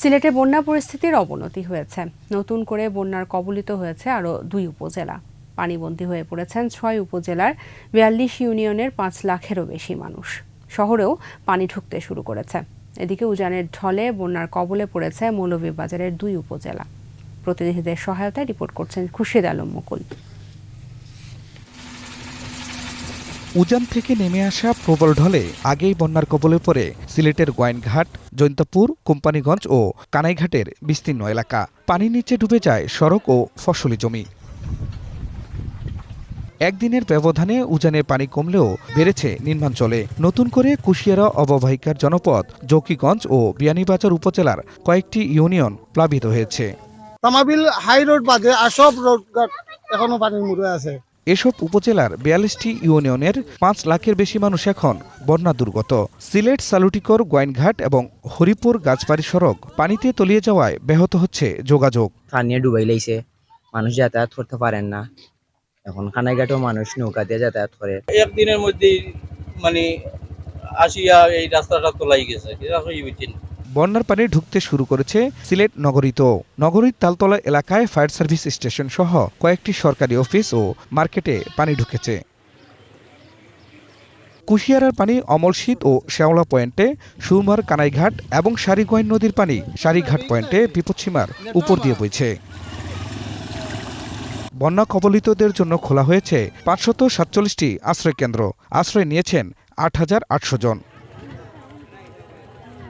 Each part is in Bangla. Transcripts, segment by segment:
সিলেটে বন্যা পরিস্থিতির অবনতি হয়েছে। নতুন করে বন্যার কবলিত হয়েছে আরও দুই উপজেলা। পানিবন্দী হয়ে পড়েছেন ছয় উপজেলার বিয়াল্লিশ ইউনিয়নের পাঁচ লাখেরও বেশি মানুষ। শহরেও পানি ঢুকতে শুরু করেছে। এদিকে উজানের ঢলে বন্যার কবলে পড়েছে মৌলভীবাজারের দুই উপজেলা। প্রতিনিধিদের সহায়তায় রিপোর্ট করছেন খুরশিদ আলম মুকুল। উজান থেকে নেমে আসা প্রবল ঢলে আগেই বন্যার কবলে পড়ে সিলেটের গোয়াইনঘাট, জৈন্তপুর, কোম্পানিগঞ্জ ও কানাইঘাটের বিস্তীর্ণ এলাকা। পানির নিচে ডুবে যায় সড়ক ও ফসলি জমি। একদিনের ব্যবধানে উজানের পানি কমলেও বেড়েছে নির্মাঞ্চলে নতুন করে কুশিয়ারা অববাহিকার জনপদ, জকিগঞ্জ ও বিয়ানীবাজার উপজেলার কয়েকটি ইউনিয়ন প্লাবিত হয়েছে। তামাবিল হাই রোড বাদে আর সব রোড এখনও পানির মুড়ে আছে। এসব উপজেলার বিয়াল্লিশটি ইউনিয়নের পাঁচ লাখের বেশি মানুষ এখন বন্যা দুর্গত। সিলেট সালুটিকর গোয়াইনঘাট এবং হরিপুর গাছবাড়ি সড়ক পানিতে তলিয়ে যাওয়ায় ব্যাহত হচ্ছে যোগাযোগ। পানিয়ে ডুবাই লাইছে। মানুষ যাতায়াত করতে পারেন না। এখন খানাইঘাটেও মানুষ নৌকা দিয়ে যাতায়াত করে। একদিনের মধ্যে মানে আসিয়া এই রাস্তাটা তোলাই গেছে। বন্যার পানি ঢুকতে শুরু করেছে সিলেট নগরীতেও নগরীর তালতলা এলাকায় ফায়ার সার্ভিস স্টেশন সহ কয়েকটি সরকারি অফিস ও মার্কেটে পানি ঢুকেছে। কুশিয়ারার পানি অমলশীত ও শেওলা পয়েন্টে সুরমার কানাইঘাট এবং সারিগোয়াইন নদীর পানি সারিঘাট পয়েন্টে বিপদসীমার উপর দিয়ে বইছে। বন্যা কবলিতদের জন্য খোলা হয়েছে পাঁচশত সাতচল্লিশটি আশ্রয় কেন্দ্র আশ্রয় নিয়েছেন আট হাজার আটশো জন।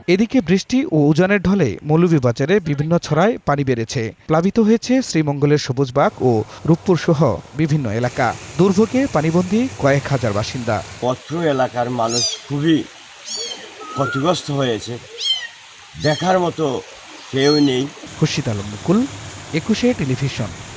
এদিকে বৃষ্টি ও উজানের ঢলে মৌলভীবাজারে বিভিন্ন ছড়ায় পানি বেড়েছে। প্লাবিত হয়েছে শ্রীমঙ্গলের সবুজবাগ ও রূপপুর সহ বিভিন্ন এলাকা। দুর্ভোগে পানিবন্দী কয়েক হাজার বাসিন্দা। পত্র এলাকার মানুষ খুবই ক্ষতিগ্রস্ত হয়েছে। দেখার মতো কেউ নেই। খুশিদ আলম মুকুল একুশে টেলিভিশন।